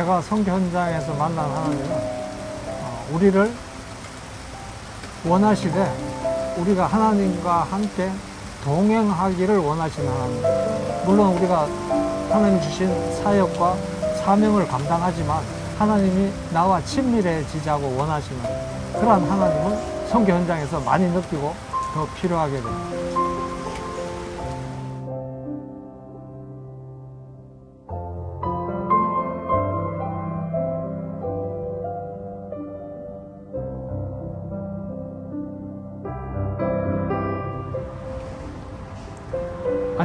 제가 성교 현장에서 만난 하나님은 어, 우리를 원하시되 우리가 하나님과 함께 동행하기를 원하시는 하나님. 물론 우리가 하나님 주신 사역과 사명을 감당하지만 하나님이 나와 친밀해지자고 원하시는 그러한 하나님을 성교 현장에서 많이 느끼고 더 필요하게 됩니다.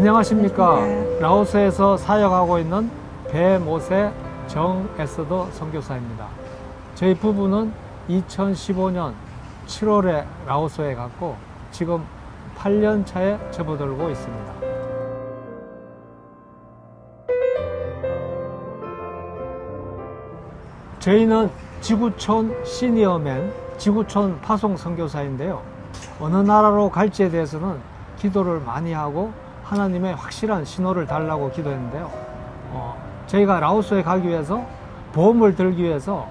안녕하십니까. 안녕하십니까. 라오스에서 사역하고 있는 배모세 정에스더 선교사입니다. 저희 부부는 2015년 7월에 라오스에 갔고 지금 8년 차에 접어들고 있습니다. 저희는 지구촌 시니어맨, 지구촌 파송 선교사인데요. 어느 나라로 갈지에 대해서는 기도를 많이 하고 하나님의 확실한 신호를 달라고 기도했는데요. 어, 저희가 라오스에 가기 위해서 보험을 들기 위해서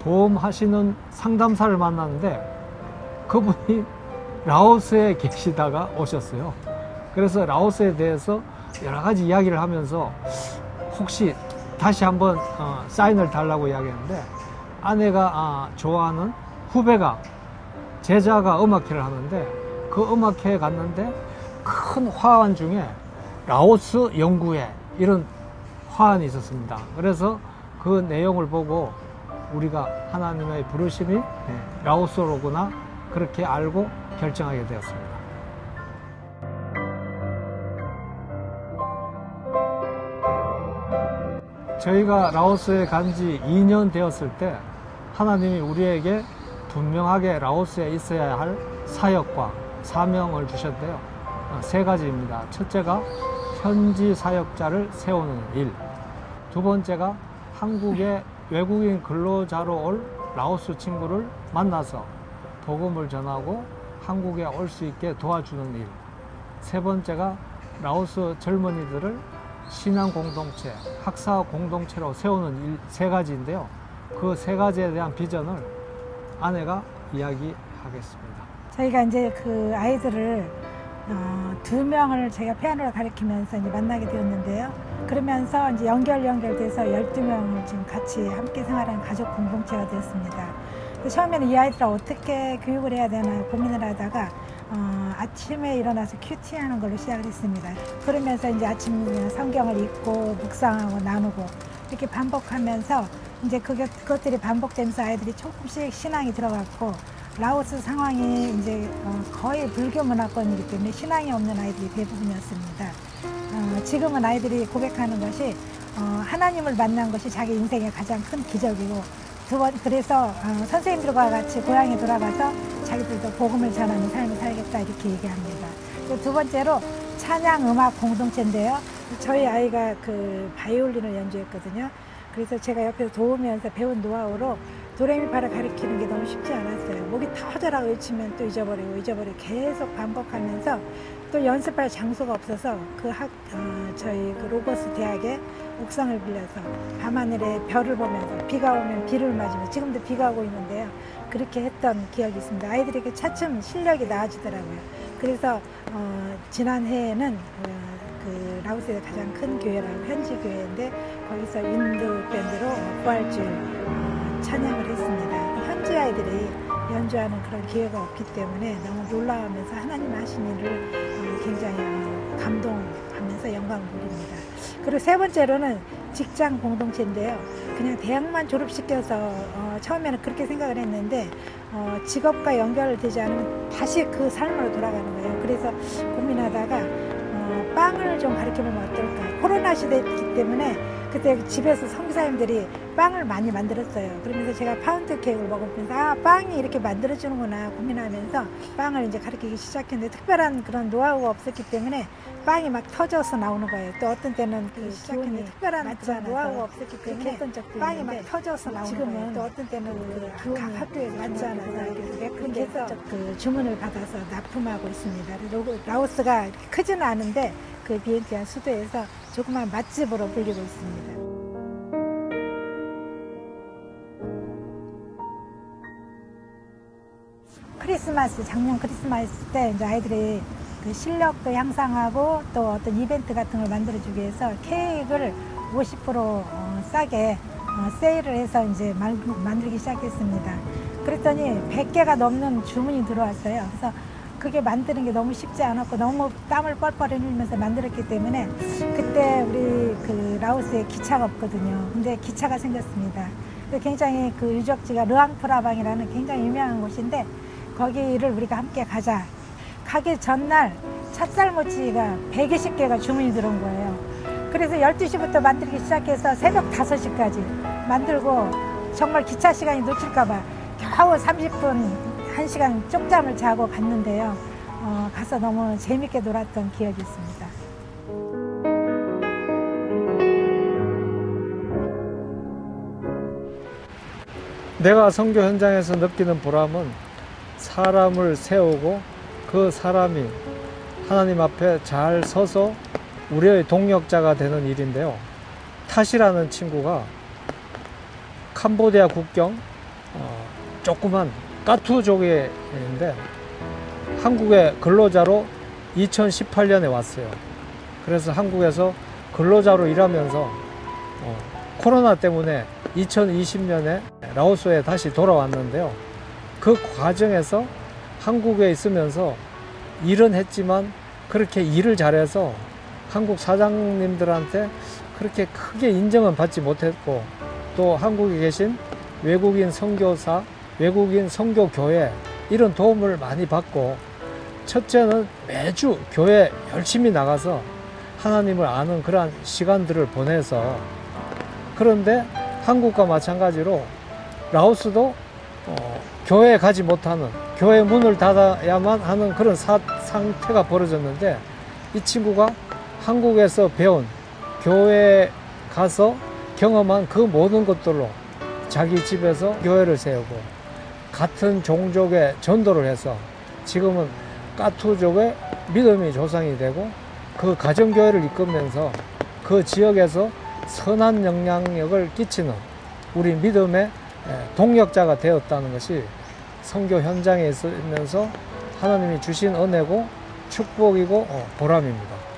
보험하시는 상담사를 만났는데 그분이 라오스에 계시다가 오셨어요. 그래서 라오스에 대해서 여러 가지 이야기를 하면서 혹시 다시 한번 어, 사인을 달라고 이야기했는데 아내가 아, 좋아하는 후배가 제자가 음악회를 하는데 그 음악회에 갔는데 큰 화환 중에 라오스 연구회 이런 화환이 있었습니다. 그래서 그 내용을 보고 우리가 하나님의 부르심이 네, 라오스로구나 그렇게 알고 결정하게 되었습니다. 저희가 라오스에 간 지 2년 되었을 때 하나님이 우리에게 분명하게 라오스에 있어야 할 사역과 사명을 주셨대요. 어, 세 가지입니다. 첫째가 현지 사역자를 세우는 일. 두 번째가 한국의 외국인 근로자로 올 라오스 친구를 만나서 복음을 전하고 한국에 올 수 있게 도와주는 일. 세 번째가 라오스 젊은이들을 신앙 공동체, 학사 공동체로 세우는 일, 세 가지인데요. 그 세 가지에 대한 비전을 아내가 이야기하겠습니다. 저희가 이제 그 아이들을 어, 두 명을 제가 피아노를 가르치면서 이제 만나게 되었는데요. 그러면서 이제 연결 연결돼서 12명을 지금 같이 함께 생활하는 가족 공동체가 되었습니다. 처음에는 이 아이들을 어떻게 교육을 해야 되나 고민을 하다가 어, 아침에 일어나서 큐티 하는 걸로 시작을 했습니다. 그러면서 이제 아침 성경을 읽고 묵상하고 나누고 이렇게 반복하면서 이제 그게, 그것들이 반복되면서 아이들이 조금씩 신앙이 들어갔고 라오스 상황이 이제 어, 거의 불교 문화권이기 때문에 신앙이 없는 아이들이 대부분이었습니다. 어, 지금은 아이들이 고백하는 것이 어, 하나님을 만난 것이 자기 인생의 가장 큰 기적이고 두 번 그래서 어, 선생님들과 같이 고향에 돌아가서 자기들도 복음을 전하는 삶을 살겠다 이렇게 얘기합니다. 두 번째로 찬양 음악 공동체인데요. 저희 아이가 그 바이올린을 연주했거든요. 그래서 제가 옆에서 도우면서 배운 노하우로 도레미파를 가리키는 게 너무 쉽지 않았어요. 목이 터져라 외치면 또 잊어버리고 잊어버리고 계속 반복하면서 또 연습할 장소가 없어서 그 학, 어, 저희 그 로버스 대학에 옥상을 빌려서 밤하늘에 별을 보면서 비가 오면 비를 맞으며 지금도 비가 오고 있는데요. 그렇게 했던 기억이 있습니다. 아이들에게 차츰 실력이 나아지더라고요. 그래서 어, 지난 해에는 어, 그 라오스의 가장 큰 교회라고 현지 교회인데 거기서 인도 밴드로 부활주일 어, 찬양을 했습니다. 현지 아이들이 연주하는 그런 기회가 없기 때문에 너무 놀라우면서 하나님 하신 일을 어, 굉장히 어, 감동하면서 영광을 누립니다. 그리고 세 번째로는 직장 공동체인데요. 그냥 대학만 졸업시켜서 어, 처음에는 그렇게 생각을 했는데 어, 직업과 연결되지 않으면 다시 그 삶으로 돌아가는 거예요. 그래서 고민하다가 어, 빵을 좀 가르쳐보면 어떨까. 코로나 시대이기 때문에 그때 집에서 성기사님들이 빵을 많이 만들었어요. 그러면서 제가 파운드 케이크를 먹으면서 아 빵이 이렇게 만들어주는구나 고민하면서 빵을 이제 가르치기 시작했는데 특별한 그런 노하우가 없었기 때문에 빵이 막 터져서 나오는 거예요. 또 어떤 때는 그 시작했는데 특별한 그런 노하우가 없었기 때문에 빵이 막 터져서 나오는 지금은 거예요. 또 어떤 때는 그각 학교에서 맞지 않아서 그렇게 해서 그 주문을 받아서 납품하고 있습니다. 라오스가 크지는 않은데 그 비엔티안 수도에서 조그만 맛집으로 불리고 있습니다. 크리스마스 작년 크리스마스 때 이제 아이들이 그 실력도 향상하고 또 어떤 이벤트 같은 걸 만들어주기 위해서 케이크를 50% 어, 싸게 어, 세일을 해서 이제 만들기 시작했습니다. 그랬더니 100개가 넘는 주문이 들어왔어요. 그래서 그게 만드는 게 너무 쉽지 않았고 너무 땀을 뻘뻘 흘리면서 만들었기 때문에 그때 우리 그 라오스에 기차가 없거든요. 근데 기차가 생겼습니다. 굉장히 그 유적지가 르앙프라방이라는 굉장히 유명한 곳인데 거기를 우리가 함께 가자. 가기 전날 찹쌀모찌가 120개가 주문이 들어온 거예요. 그래서 12시부터 만들기 시작해서 새벽 5시까지 만들고 정말 기차 시간이 놓칠까봐 겨우 30분, 1시간 쪽잠을 자고 갔는데요. 어, 가서 너무 재밌게 놀았던 기억이 있습니다. 내가 선교 현장에서 느끼는 보람은 사람을 세우고 그 사람이 하나님 앞에 잘 서서 우리의 동력자가 되는 일인데요. 탓이라는 친구가 캄보디아 국경 어, 조그만 까투족에 있는데 한국의 근로자로 2018년에 왔어요. 그래서 한국에서 근로자로 일하면서 어, 코로나 때문에 2020년에 라오스에 다시 돌아왔는데요. 그 과정에서 한국에 있으면서 일은 했지만 그렇게 일을 잘해서 한국 사장님들한테 그렇게 크게 인정은 받지 못했고 또 한국에 계신 외국인 선교사, 외국인 선교교회 이런 도움을 많이 받고 첫째는 매주 교회 열심히 나가서 하나님을 아는 그러한 시간들을 보내서 그런데 한국과 마찬가지로 라오스도 어, 교회에 가지 못하는 교회 문을 닫아야만 하는 그런 사, 상태가 벌어졌는데 이 친구가 한국에서 배운 교회에 가서 경험한 그 모든 것들로 자기 집에서 교회를 세우고 같은 종족의 전도를 해서 지금은 까투족의 믿음의 조상이 되고 그 가정교회를 이끌면서 그 지역에서 선한 영향력을 끼치는 우리 믿음의 예, 동력자가 되었다는 것이 선교 현장에 있으면서 하나님이 주신 은혜고 축복이고 어, 보람입니다.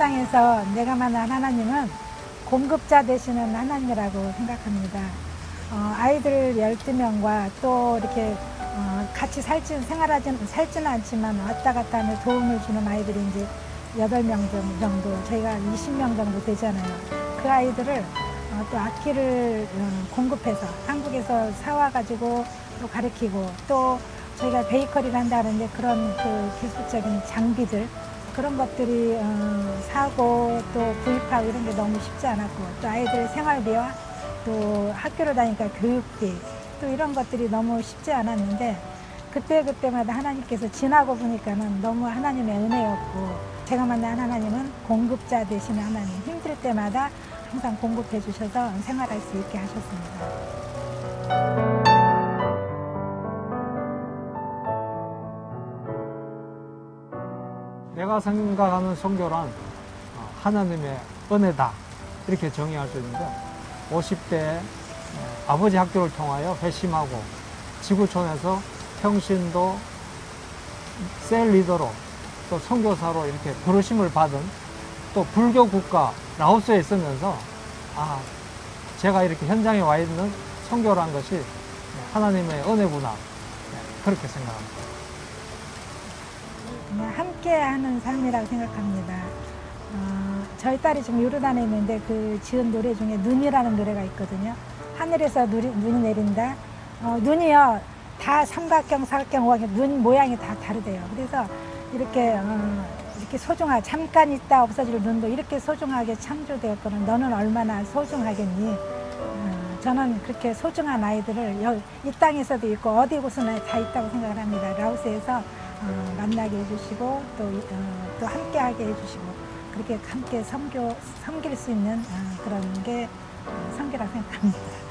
선교 현장에서 내가 만난 하나님은 공급자 되시는 하나님이라고 생각합니다. 어, 아이들 12명과 또 이렇게 어, 같이 살지, 생활하지는, 살지는 않지만 왔다 갔다 하는 도움을 주는 아이들이 이제 8명 정도, 저희가 20명 정도 되잖아요. 그 아이들을 어, 또 악기를 어, 공급해서 한국에서 사와가지고 또 가르치고 또 저희가 베이커리를 한다는데 그런 그 기술적인 장비들 그런 것들이 어, 사고 또 구입하고 이런 게 너무 쉽지 않았고 또 아이들 생활비와 또 학교를 다니까 교육비 또 이런 것들이 너무 쉽지 않았는데 그때 그때마다 하나님께서 지나고 보니까는 너무 하나님의 은혜였고 제가 만난 하나님은 공급자 되시는 하나님 힘들 때마다 항상 공급해 주셔서 생활할 수 있게 하셨습니다. 내가 생각하는 선교란 어, 하나님의 은혜다 이렇게 정의할 수 있는데 50대 아버지 학교를 통하여 회심하고 지구촌에서 평신도 셀 리더로 또 선교사로 이렇게 부르심을 받은 또 불교 국가 라오스에 있으면서 아 제가 이렇게 현장에 와 있는 선교란 것이 하나님의 은혜구나 네, 그렇게 생각합니다. 함께하는 삶이라고 생각합니다. 어, 저희 딸이 지금 요르단에 있는데 그 지은 노래 중에 눈이라는 노래가 있거든요. 하늘에서 눈이, 눈이 내린다. 어, 눈이요 다 삼각형, 사각형, 오각형 눈 모양이 다 다르대요. 그래서 이렇게 어, 이렇게 소중하 잠깐 있다 없어질 눈도 이렇게 소중하게 창조되었거든. 너는 얼마나 소중하겠니? 어, 저는 그렇게 소중한 아이들을 여, 이 땅에서도 있고 어디 곳에나 다 있다고 생각을 합니다. 라오스에서 어, 만나게 해주시고 또, 어, 또 함께하게 해주시고 그렇게 함께 섬교, 섬길 수 있는 어, 그런 게 어, 섬기라고 생각합니다.